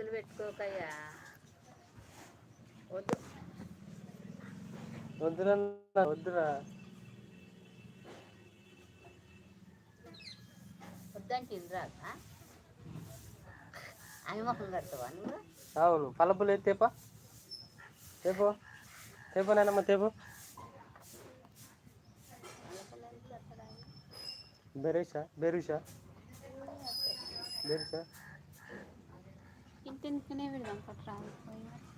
చేతులు పెట్టుకోకయ్యా. వద్దు. వద్దురా వద్దురా. వద్దంటే కడతావా నువ్వు? అవును పల్లపులు ఎత్తి తేపా. తేపో. తేపో నాయనమ్మ తేపో. బెరేషా బెరుషా. బెరుషా. Intent ko na yun lang pag-travel ko yun.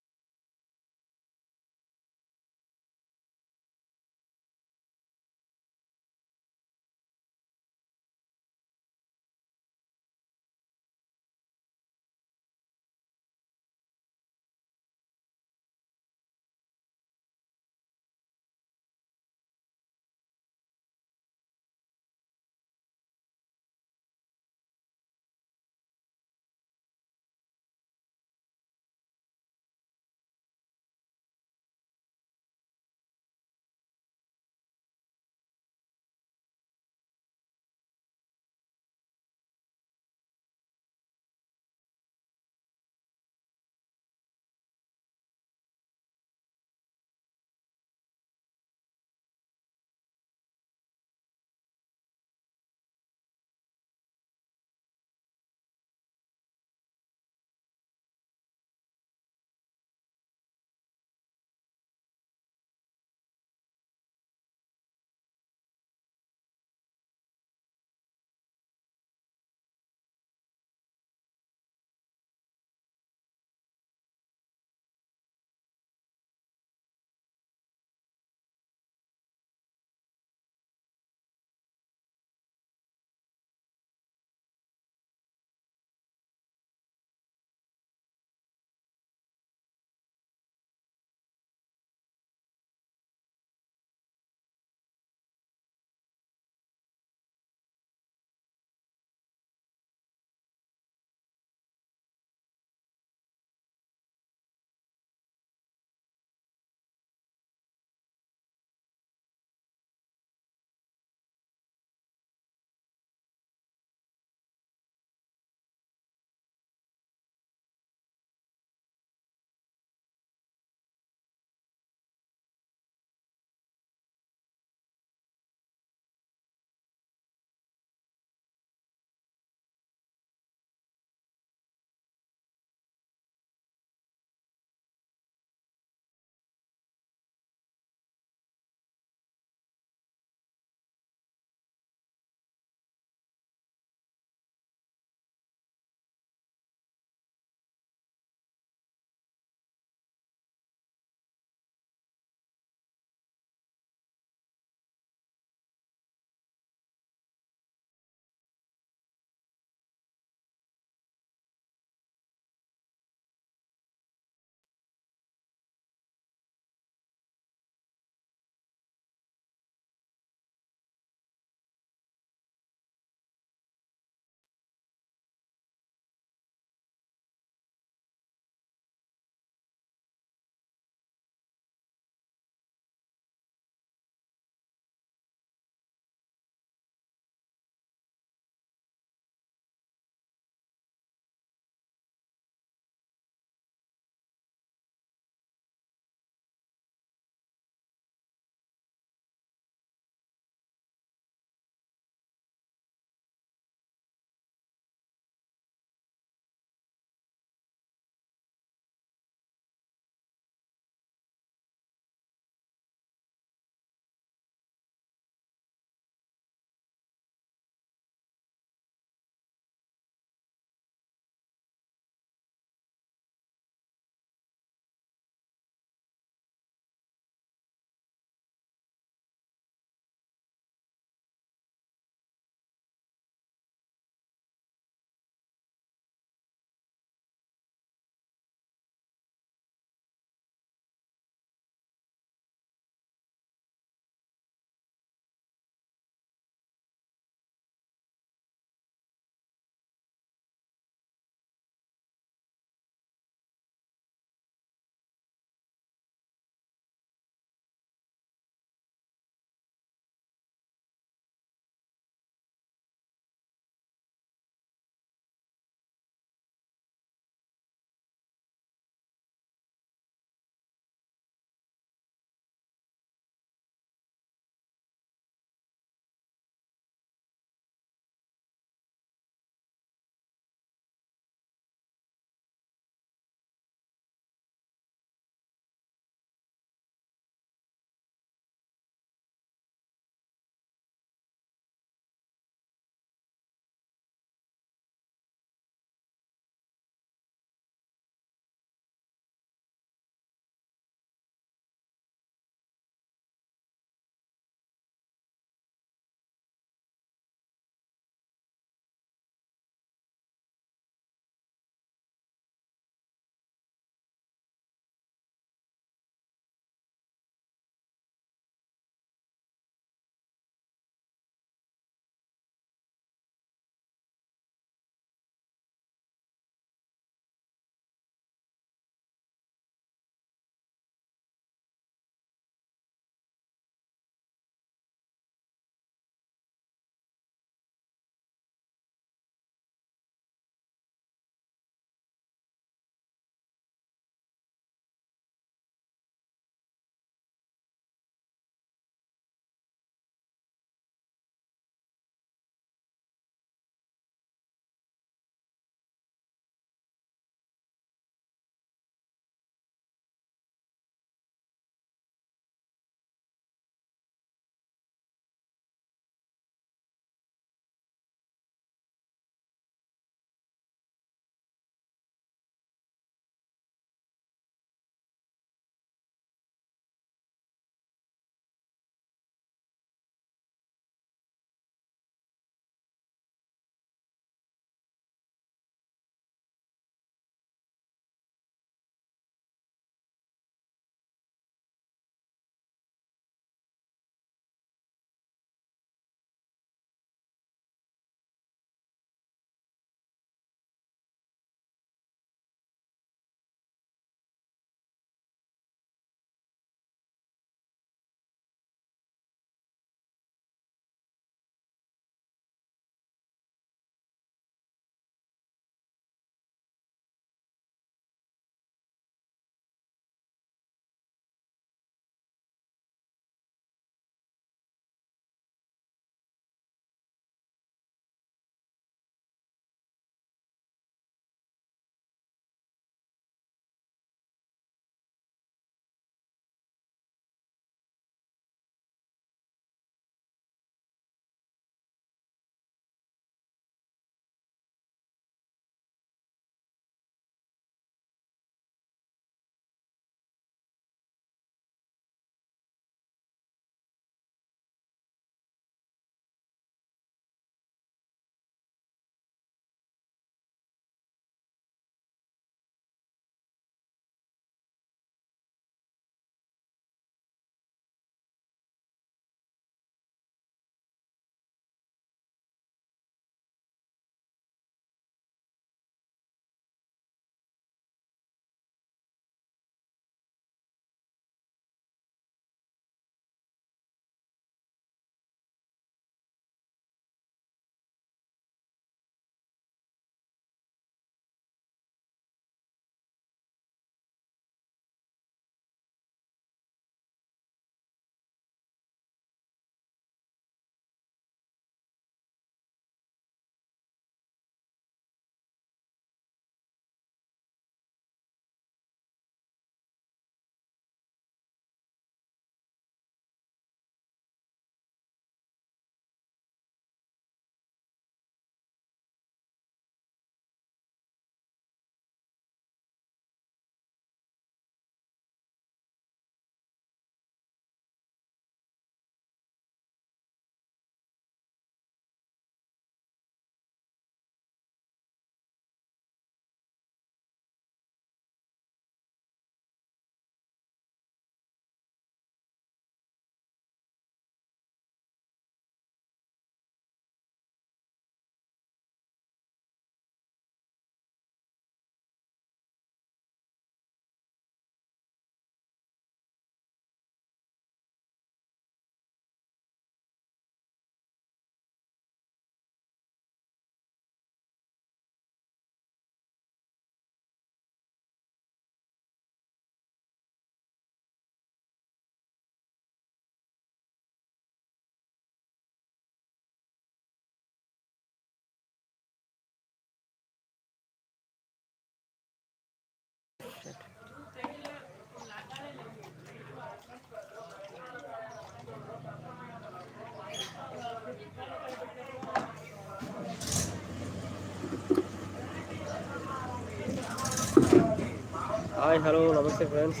Hi hello నమస్తే ఫ్రెండ్స్.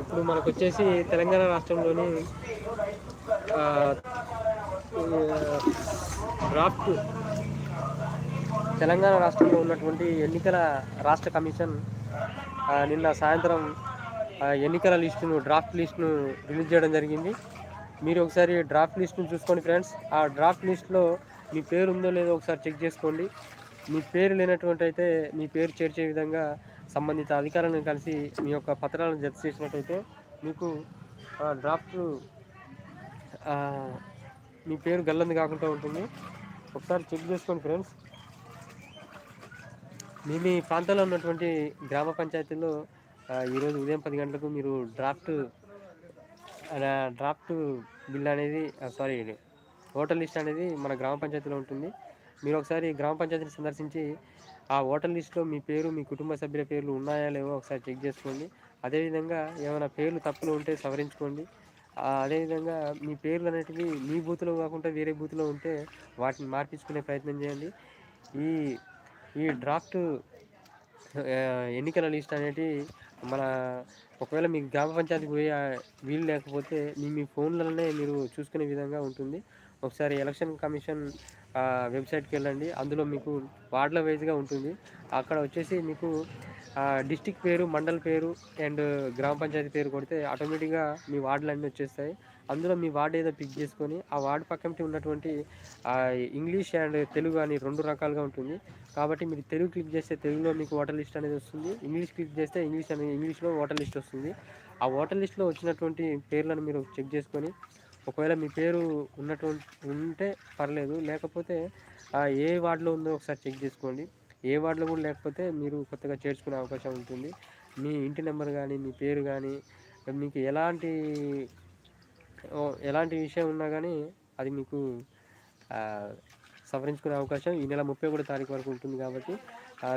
ఇప్పుడు మనకు వచ్చేసి తెలంగాణ రాష్ట్రంలోని డ్రాఫ్ట్ తెలంగాణ రాష్ట్రంలో ఉన్నటువంటి ఎన్నికల రాష్ట్ర కమిషన్ నిన్న సాయంత్రం ఆ, ఎన్నికల లిస్టును డ్రాఫ్ట్ లిస్టును రిలీజ్ చేయడం జరిగింది. మీరు ఒకసారి డ్రాఫ్ట్ లిస్ట్ను చూసుకోండి ఫ్రెండ్స్. ఆ డ్రాఫ్ట్ లిస్ట్లో మీ పేరు ఉందో లేదో ఒకసారి చెక్ చేసుకోండి. మీ పేరు లేనటువంటి అయితే మీ పేరు చేర్చే విధంగా సంబంధిత అధికారులను కలిసి మీ యొక్క పత్రాలను జత చేసినట్టయితే మీకు ఆ డ్రాఫ్ట్ మీ పేరు గల్లంది కాకుండా ఉంటుంది. ఒకసారి చెక్ చేసుకోండి ఫ్రెండ్స్. మీ మీ ప్రాంతంలో ఉన్నటువంటి గ్రామ పంచాయతీలో ఈరోజు ఉదయం పది గంటలకు మీరు డ్రాఫ్ట్ డ్రాఫ్ట్ బిల్ అనేది సారీ ఓటర్ లిస్ట్ అనేది మన గ్రామ పంచాయతీలో ఉంటుంది. మీరు ఒకసారి గ్రామ పంచాయతీని సందర్శించి ఆ ఓటర్ లిస్ట్లో మీ పేరు మీ కుటుంబ సభ్యుల పేర్లు ఉన్నాయా లేవో ఒకసారి చెక్ చేసుకోండి. అదేవిధంగా ఏమైనా పేర్లు తప్పులు ఉంటే సవరించుకోండి. అదేవిధంగా మీ పేర్లు అనేటివి మీ బూత్లో కాకుండా వేరే బూత్లో ఉంటే వాటిని మార్పించుకునే ప్రయత్నం చేయండి. ఈ ఈ డ్రాఫ్ట్ ఎన్నికల లిస్ట్ అనేది మన ఒకవేళ మీకు గ్రామ పంచాయతీకి పోయే వీలు లేకపోతే మీ మీ ఫోన్లలోనే మీరు చూసుకునే విధంగా ఉంటుంది. ఒకసారి ఎలక్షన్ కమిషన్ వెబ్సైట్కి వెళ్ళండి. అందులో మీకు వార్డుల వైజ్గా ఉంటుంది. అక్కడ వచ్చేసి మీకు డిస్టిక్ పేరు మండల్ పేరు అండ్ గ్రామ పంచాయతీ పేరు కొడితే ఆటోమేటిక్గా మీ వార్డులు అన్నీ వచ్చేస్తాయి. అందులో మీ వార్డు ఏదో పిక్ చేసుకొని ఆ వార్డు పక్కన ఉన్నటువంటి ఇంగ్లీష్ అండ్ తెలుగు అని రెండు రకాలుగా ఉంటుంది. కాబట్టి మీరు తెలుగు క్లిక్ చేస్తే తెలుగులో మీకు ఓటర్ లిస్ట్ అనేది వస్తుంది. ఇంగ్లీష్ క్లిక్ చేస్తే ఇంగ్లీష్ అనేది ఇంగ్లీష్లో ఓటర్ లిస్ట్ వస్తుంది. ఆ ఓటర్ లిస్ట్లో వచ్చినటువంటి పేర్లను మీరు చెక్ చేసుకొని ఒకవేళ మీ పేరు ఉన్నటువంటి ఉంటే పర్లేదు. లేకపోతే ఏ వార్డులో ఉందో ఒకసారి చెక్ చేసుకోండి. ఏ వార్డులో కూడా లేకపోతే మీరు కొత్తగా చేర్చుకునే అవకాశం ఉంటుంది. మీ ఇంటి నెంబర్ కానీ మీ పేరు కానీ మీకు ఎలాంటి ఎలాంటి విషయం ఉన్నా కానీ అది మీకు సవరించుకునే అవకాశం ఈ నెల ముప్పై ఒకటో తారీఖు వరకు ఉంటుంది కాబట్టి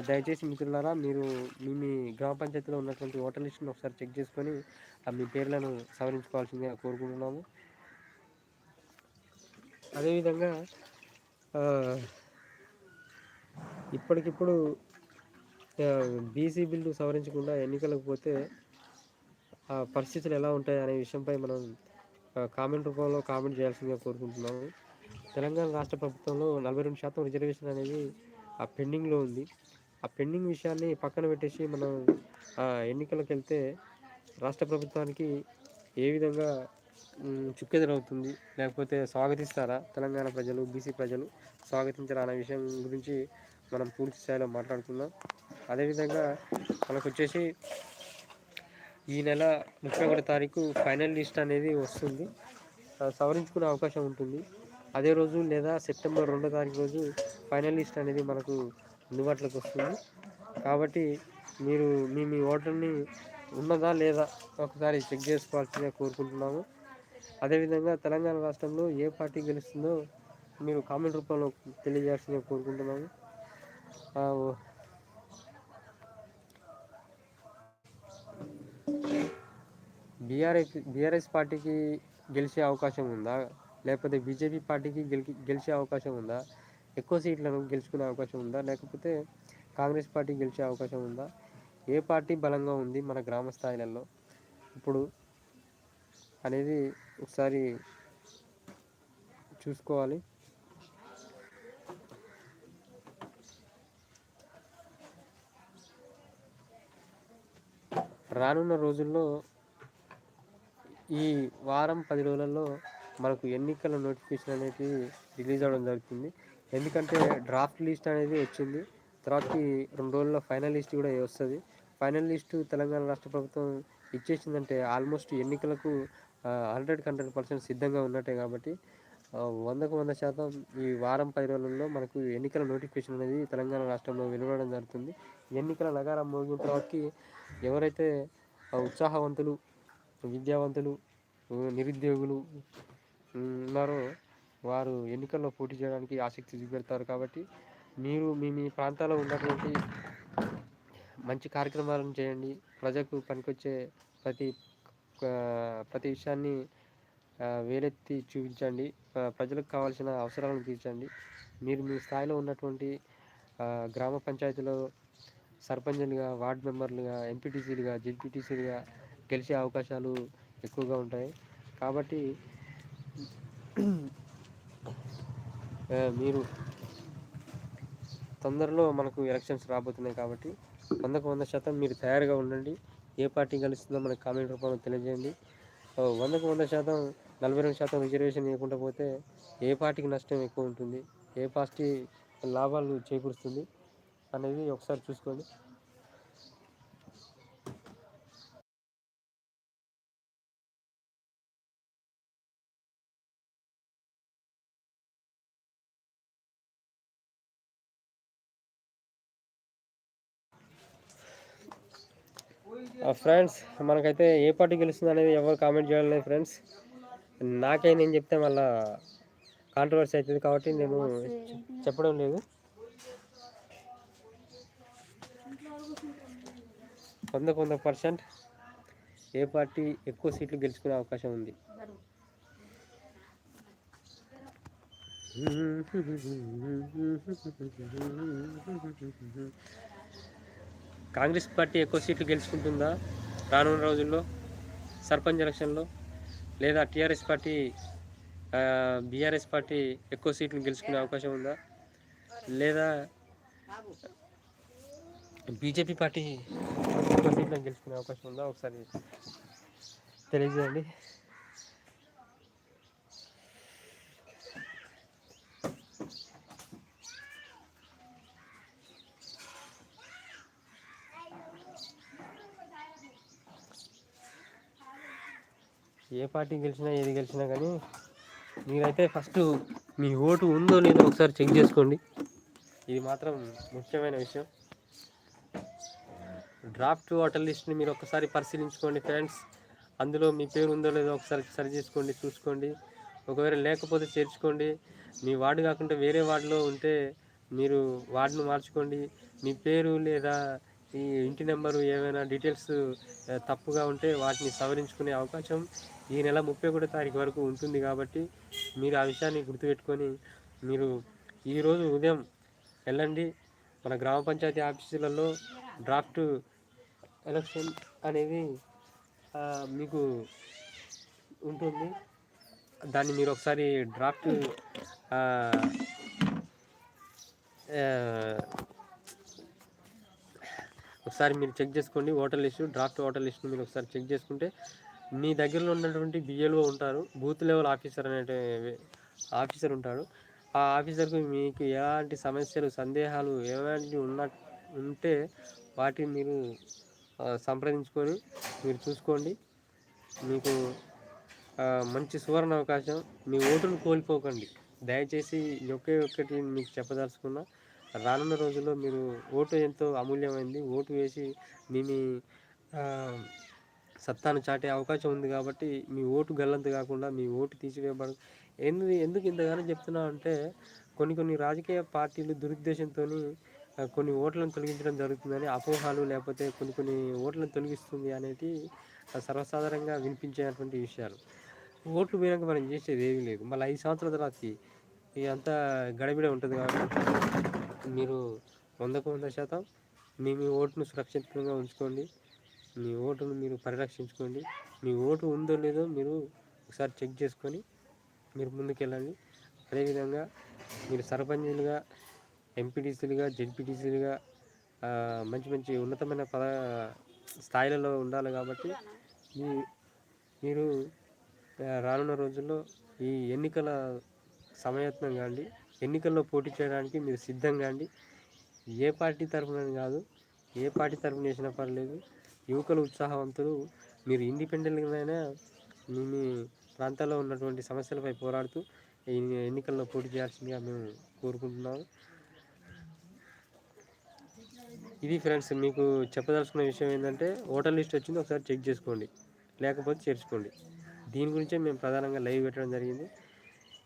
దయచేసి మిత్రులారా మీరు మీ మీ గ్రామ పంచాయతీలో ఉన్నటువంటి ఓటర్ లిస్ట్ని ఒకసారి చెక్ చేసుకొని ఆ, మీ పేర్లను సవరించుకోవాల్సిందిగా కోరుకుంటున్నాము. అదేవిధంగా ఇప్పటికిప్పుడు బీసీ బిల్లు సవరించకుండా ఎన్నికలకు పోతే ఆ పరిస్థితులు ఎలా ఉంటాయి అనే విషయంపై మనం కామెంట్ రూపంలో కామెంట్ చేయాల్సిందిగా కోరుకుంటున్నాము. తెలంగాణ రాష్ట్ర ప్రభుత్వంలో నలభై రెండు శాతం రిజర్వేషన్ అనేది ఆ పెండింగ్లో ఉంది. ఆ పెండింగ్ విషయాన్ని పక్కన పెట్టేసి మనం ఆ, ఎన్నికలకు వెళ్తే రాష్ట్ర ప్రభుత్వానికి ఏ విధంగా చుక్కెదురవుతుంది. లేకపోతే స్వాగతిస్తారా తెలంగాణ ప్రజలు బీసీ ప్రజలు స్వాగతించరా అనే విషయం గురించి మనం పూర్తి స్థాయిలో మాట్లాడుకుందాం. అదేవిధంగా మనకు వచ్చేసి ఈ నెల ముప్పై ఒకటి తారీఖు ఫైనల్ లిస్ట్ అనేది వస్తుంది. సవరించుకునే అవకాశం ఉంటుంది. అదే రోజు లేదా సెప్టెంబర్ రెండో తారీఖు రోజు ఫైనల్ లిస్ట్ అనేది మనకు అందుబాటులోకి వస్తుంది. కాబట్టి మీరు మీ మీ ఓటర్ని ఉన్నదా లేదా ఒకసారి చెక్ చేసుకోవాల్సిందిగా కోరుకుంటున్నాము. అదేవిధంగా తెలంగాణ రాష్ట్రంలో ఏ పార్టీ గెలుస్తుందో మీరు కామెంట్ రూపంలో తెలియజేయాల్సిందిగా కోరుకుంటున్నాము. బీఆర్ఎస్ బీఆర్ఎస్ పార్టీకి గెలిచే అవకాశం ఉందా? లేకపోతే బీజేపీ పార్టీకి గెలి గెలిచే అవకాశం ఉందా? ఎక్కువ సీట్లను గెలుచుకునే అవకాశం ఉందా? లేకపోతే కాంగ్రెస్ పార్టీ గెలిచే అవకాశం ఉందా? ఏ పార్టీ బలంగా ఉంది మన గ్రామ స్థాయిలలో? ఇప్పుడు అనేది ఒకసారి చూసుకోవాలి. రానున్న రోజుల్లో ఈ వారం పది రోజులలో మనకు ఎన్నికల నోటిఫికేషన్ అనేది రిలీజ్ అవ్వడం జరుగుతుంది. ఎందుకంటే డ్రాఫ్ట్ లిస్ట్ అనేది వచ్చింది. తర్వాతకి రెండు రోజుల్లో ఫైనల్ లిస్ట్ కూడా వస్తుంది. ఫైనల్ లిస్టు తెలంగాణ రాష్ట్ర ప్రభుత్వం ఇచ్చేసిందంటే ఆల్మోస్ట్ ఎన్నికలకు హండ్రెడ్ హండ్రెడ్ పర్సెంట్ సిద్ధంగా ఉన్నట్టే కాబట్టి వందకు వంద శాతం ఈ వారం పది రోజుల్లో మనకు ఎన్నికల నోటిఫికేషన్ అనేది తెలంగాణ రాష్ట్రంలో వెలువడడం జరుగుతుంది. ఎన్నికల నగారం మోగిన తర్వాతకి ఎవరైతే ఉత్సాహవంతులు విద్యావంతులు నిరుద్యోగులు ఉన్నారో వారు ఎన్నికల్లో పోటీ చేయడానికి ఆసక్తి చూపెడతారు కాబట్టి మీరు మీ మీ ప్రాంతాల్లో ఉన్నటువంటి మంచి కార్యక్రమాలను చేయండి. ప్రజలకు పనికొచ్చే ప్రతి ప్రతి విషయాన్ని వేలెత్తి చూపించండి. ప్రజలకు కావాల్సిన అవసరాలను తీర్చండి. మీరు మీ స్థాయిలో ఉన్నటువంటి గ్రామ పంచాయతీలో సర్పంచులుగా వార్డ్ మెంబర్లుగా ఎంపీటీసీలుగా జెడ్పీటీసీలుగా గెలిచే అవకాశాలు ఎక్కువగా ఉంటాయి. కాబట్టి మీరు తొందరలో మనకు ఎలక్షన్స్ రాబోతున్నాయి కాబట్టి వందకు వంద శాతం మీరు తయారుగా ఉండండి. ఏ పార్టీ గెలుస్తుందో మనకు కామెంట్ రూపంలో తెలియజేయండి. వందకు వంద శాతం నలభై రెండు శాతం రిజర్వేషన్ ఇవ్వకుండా పోతే ఏ పార్టీకి నష్టం ఎక్కువ ఉంటుంది ఏ పార్టీ లాభాలు చేకూరుస్తుంది అనేది ఒకసారి చూసుకోండి. ఫ్రెండ్స్ మనకైతే ఏ పార్టీ గెలుస్తుంది అనేది ఎవరు కామెంట్ చేయలేదు ఫ్రెండ్స్ నాకే నేను చెప్తే మళ్ళా కాంట్రవర్సీ అవుతుంది కాబట్టి నేను చెప్పడం లేదు. వంద వంద పర్సెంట్ ఏ పార్టీ ఎక్కువ సీట్లు గెలుచుకునే అవకాశం ఉంది. కాంగ్రెస్ పార్టీ ఎక్కువ సీట్లు గెలుచుకుంటుందా రానున్న రోజుల్లో? సర్పంచ్ ఎలక్షన్లో? లేదా టీఆర్ఎస్ పార్టీ బీఆర్ఎస్ పార్టీ ఎక్కువ సీట్లు గెలుచుకునే అవకాశం ఉందా? లేదా బీజేపీ పార్టీ ఎక్కువ సీట్లను గెలుచుకునే అవకాశం ఉందా? ఒకసారి తెలియజేయండి. ఏ పార్టీ గెలిచినా ఏది గెలిచినా కానీ మీరైతే ఫస్ట్ మీ ఓటు ఉందో లేదో ఒకసారి చెక్ చేసుకోండి. ఇది మాత్రం ముఖ్యమైన విషయం. డ్రాఫ్ట్ ఓటర్ లిస్ట్ని మీరు ఒకసారి పరిశీలించుకోండి ఫ్రెండ్స్ అందులో మీ పేరు ఉందో లేదో ఒకసారి సరి చేసుకోండి చూసుకోండి. ఒకవేళ లేకపోతే చేర్చుకోండి. మీ వార్డు కాకుండా వేరే వార్డులో ఉంటే మీరు వార్డును మార్చుకోండి. మీ పేరు లేదా ఈ ఇంటి నెంబరు ఏమైనా డీటెయిల్స్ తప్పుగా ఉంటే వాటిని సవరించుకునే అవకాశం ఈ నెల ముప్పై ఒకటో తారీఖు వరకు ఉంటుంది కాబట్టి మీరు ఆ విషయాన్ని గుర్తుపెట్టుకొని మీరు ఈరోజు ఉదయం వెళ్ళండి. మన గ్రామ పంచాయతీ ఆఫీసులలో డ్రాఫ్ట్ ఎలక్షన్ అనేది మీకు ఉంటుంది. దాన్ని మీరు ఒకసారి డ్రాఫ్ట్ ఒకసారి మీరు చెక్ చేసుకోండి ఓటర్ లిస్టు డ్రాఫ్ట్ ఓటర్ లిస్ట్ని మీరు ఒకసారి చెక్ చేసుకుంటే మీ దగ్గరలో ఉన్నటువంటి బిఎల్ఓ ఉంటారు బూత్ లెవెల్ ఆఫీసర్ అనే ఆఫీసర్ ఉంటాడు. ఆ ఆఫీసర్కు మీకు ఎలాంటి సమస్యలు సందేహాలు ఎలాంటి ఉన్న ఉంటే వాటిని మీరు సంప్రదించుకొని మీరు చూసుకోండి. మీకు మంచి సువర్ణ అవకాశం. మీ ఓటును కోల్పోకండి. దయచేసి ఒకే ఒక్కటి మీకు చెప్పదలుచుకున్నా. రానున్న రోజుల్లో మీరు ఓటు ఎంతో అమూల్యమైంది. ఓటు వేసి మీ మీ సత్తాను చాటే అవకాశం ఉంది కాబట్టి మీ ఓటు గల్లంతు కాకుండా మీ ఓటు తీసివేయబడ ఎందుకు ఎందుకు ఇంతగానో చెప్తున్నా అంటే కొన్ని కొన్ని రాజకీయ పార్టీలు దురుద్దేశంతో కొన్ని ఓట్లను తొలగించడం జరుగుతుందని అపోహాలు లేకపోతే కొన్ని కొన్ని ఓట్లను తొలగిస్తుంది అనేది సర్వసాధారణంగా వినిపించేటువంటి విషయాలు. ఓట్లు పోయినాక మనం చేసేది ఏమీ లేదు. మళ్ళీ ఐదు సంవత్సరాల తర్వాత ఇదంతా గడబిడ ఉంటుంది కాబట్టి మీరు వందకు వంద శాతం మీ మీ ఓటును సురక్షితంగా ఉంచుకోండి. మీ ఓటును మీరు పరిరక్షించుకోండి. మీ ఓటు ఉందో లేదో మీరు ఒకసారి చెక్ చేసుకొని మీరు ముందుకెళ్ళండి. అదేవిధంగా మీరు సర్పంచులుగా ఎంపీటీసీలుగా జెడ్పీటీసీలుగా మంచి మంచి ఉన్నతమైన పద స్థాయిలలో ఉండాలి కాబట్టి మీ మీరు రానున్న రోజుల్లో ఈ ఎన్నికల సమయత్నం కాండి ఎన్నికల్లో పోటీ చేయడానికి మీరు సిద్ధంగా అండి? ఏ పార్టీ తరఫున కాదు ఏ పార్టీ తరఫున చేసినా పర్లేదు. యువకులు ఉత్సాహవంతులు మీరు ఇండిపెండెంట్గానైనా మీ మీ ప్రాంతాల్లో ఉన్నటువంటి సమస్యలపై పోరాడుతూ ఎన్నికల్లో పోటీ చేయాల్సిందిగా మేము కోరుకుంటున్నాము. ఇది ఫ్రెండ్స్ మీకు చెప్పదలుచుకున్న విషయం ఏంటంటే ఓటర్ లిస్ట్ వచ్చింది ఒకసారి చెక్ చేసుకోండి. లేకపోతే చేర్చుకోండి. దీని గురించే మేము ప్రధానంగా లైవ్ పెట్టడం జరిగింది.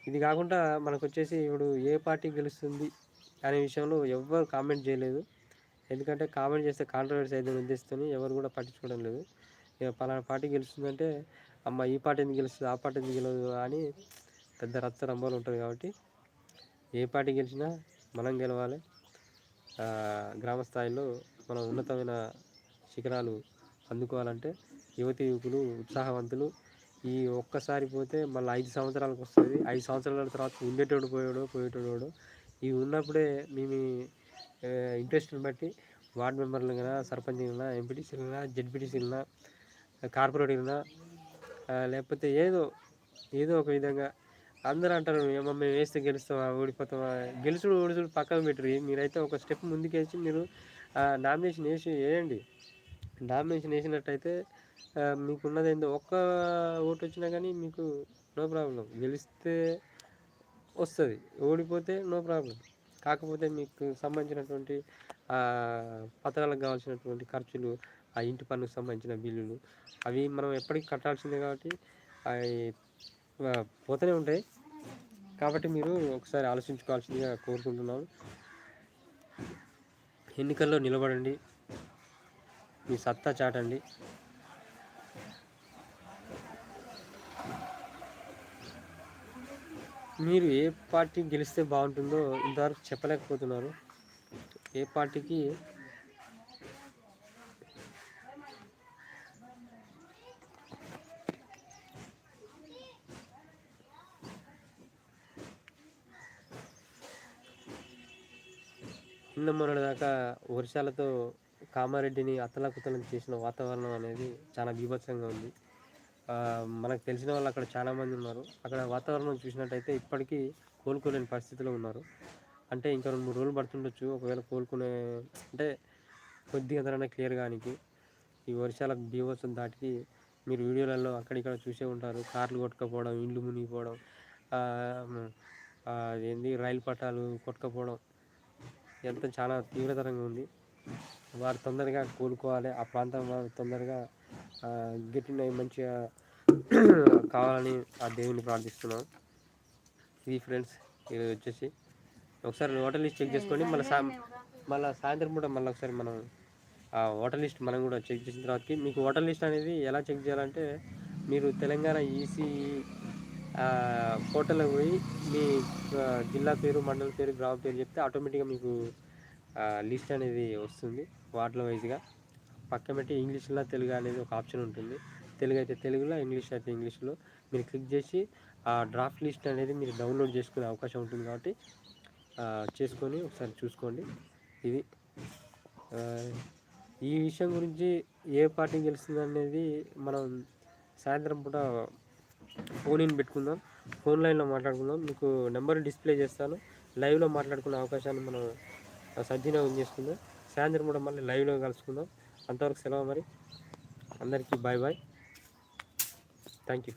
ఇది కాకుండా మనకు వచ్చేసి ఇప్పుడు ఏ పార్టీ గెలుస్తుంది అనే విషయంలో ఎవ్వరు కామెంట్ చేయలేదు. ఎందుకంటే కామెంట్ చేస్తే కాంట్రవర్సీ అయితే ఉద్దేశంతో ఎవరు కూడా పట్టించుకోవడం లేదు. ఇక పలానా పార్టీ గెలుస్తుందంటే అమ్మ ఈ పార్టీ ఎందుకు గెలుస్తుంది ఆ పార్టీ ఎందుకు గెలదు అని పెద్ద రచ్చ రంబాలు ఉంటుంది కాబట్టి ఏ పార్టీ గెలిచినా మనం గెలవాలి. గ్రామ స్థాయిలో మనం ఉన్నతమైన శిఖరాలు అందుకోవాలంటే యువతి యువకులు ఉత్సాహవంతులు ఈ ఒక్కసారి పోతే మళ్ళీ ఐదు సంవత్సరాలకు వస్తుంది. ఐదు సంవత్సరాల తర్వాత ఉండేటోడు పోయాడు పోయేటోడు ఇవి ఉన్నప్పుడే మేము ఇంట్రెస్ట్ని బట్టి వార్డ్ మెంబర్లు కదా సర్పంచ్ అయినా ఎంపీటీసీలైనా కార్పొరేట్ కార్పొరేటర్నా లేకపోతే ఏదో ఏదో ఒక విధంగా అందరూ అంటారు ఏమో మేము వేస్తే గెలుస్తామా ఓడిపోతామా? గెలుచుడు ఓడిచుడు పక్కన పెట్టరు. మీరైతే ఒక స్టెప్ ముందుకేసి మీరు నామినేషన్ వేసి వేయండి. నామినేషన్ వేసినట్టయితే మీకున్నది ఏందో? ఒక్క ఓటు వచ్చినా కానీ మీకు నో ప్రాబ్లం. గెలిస్తే వస్తుంది. ఓడిపోతే నో ప్రాబ్లం. కాకపోతే మీకు సంబంధించినటువంటి పత్రాలకు కావాల్సినటువంటి ఖర్చులు ఆ ఇంటి పన్నుకు సంబంధించిన బిల్లులు అవి మనం ఎప్పటికీ కట్టాల్సిందే కాబట్టి అవి పోతూనే ఉంటాయి. కాబట్టి మీరు ఒకసారి ఆలోచించుకోవాల్సిందిగా కోరుకుంటున్నాను. ఎన్నికల్లో నిలబడండి. మీ సత్తా చాటండి. మీరు ఏ పార్టీ గెలిస్తే బాగుంటుందో ఇంతవరకు చెప్పలేకపోతున్నారు. ఏ పార్టీకి నిన్న మొన్నటి దాకా వర్షాలతో కామారెడ్డిని అత్తలకుతలం చేసిన వాతావరణం అనేది చాలా బీభత్సంగా ఉంది. మనకు తెలిసిన వాళ్ళు అక్కడ చాలామంది ఉన్నారు. అక్కడ వాతావరణం చూసినట్టయితే ఇప్పటికీ కోలుకోలేని పరిస్థితిలో ఉన్నారు. అంటే ఇంకా రెండు మూడు రోజులు పడుతుండొచ్చు. ఒకవేళ కోలుకునే అంటే కొద్దిగా ధరనే క్లియర్ కానికి ఈ వర్షాల బీభత్సం దాటికి మీరు వీడియోలలో అక్కడిక్కడ చూసే ఉంటారు. కార్లు కొట్టుకపోవడం ఇండ్లు మునిగిపోవడం ఏంది రైలు పట్టాలు కొట్టుకపోవడం ఎంత చాలా తీవ్రతరంగా ఉంది. వారు తొందరగా కోలుకోవాలి. ఆ ప్రాంతం వారు తొందరగా ఆ, మంచిగా కావాలని ఆ దేవుని ప్రార్థిస్తున్నాం. ఇది ఫ్రెండ్స్ ఇది వచ్చేసి ఒకసారి హోటల్ లిస్ట్ చెక్ చేసుకోండి మళ్ళీ సా మళ్ళీ సాయంత్రం పూట మళ్ళీ ఒకసారి మనం ఆ ఓటర్ లిస్ట్ మనం కూడా చెక్ చేసిన తర్వాతకి మీకు ఓటర్ లిస్ట్ అనేది ఎలా చెక్ చేయాలంటే మీరు తెలంగాణ ఈసీ పోర్టల్లో పోయి మీ జిల్లా పేరు మండల పేరు గ్రామ పేరు చెప్తే ఆటోమేటిక్గా మీకు లిస్ట్ అనేది వస్తుంది వాటర్ వైజ్గా. పక్కన పెట్టి ఇంగ్లీష్లో తెలుగు అనేది ఒక ఆప్షన్ ఉంటుంది. తెలుగు అయితే తెలుగులో ఇంగ్లీష్ అయితే ఇంగ్లీష్లో. మీరు క్లిక్ చేసి ఆ డ్రాఫ్ట్ లిస్ట్ అనేది మీరు డౌన్లోడ్ చేసుకునే అవకాశం ఉంటుంది కాబట్టి చేసుకొని ఒకసారి చూసుకోండి. ఇది ఈ విషయం గురించి ఏ పార్టీ గెలుస్తుంది అనేది మనం సాయంత్రం పూట ఫోన్ ఇన్ పెట్టుకుందాం. ఫోన్ లైన్లో మాట్లాడుకుందాం. మీకు నెంబర్ డిస్ప్లే చేస్తాను. లైవ్లో మాట్లాడుకునే అవకాశాన్ని మనం సద్వినియోగం చేసుకుందాం. సాయంత్రం కూడా మళ్ళీ లైవ్లో కలుసుకుందాం. అంతవరకు సెలవు మరి. అందరికీ బాయ్ బాయ్. Thank you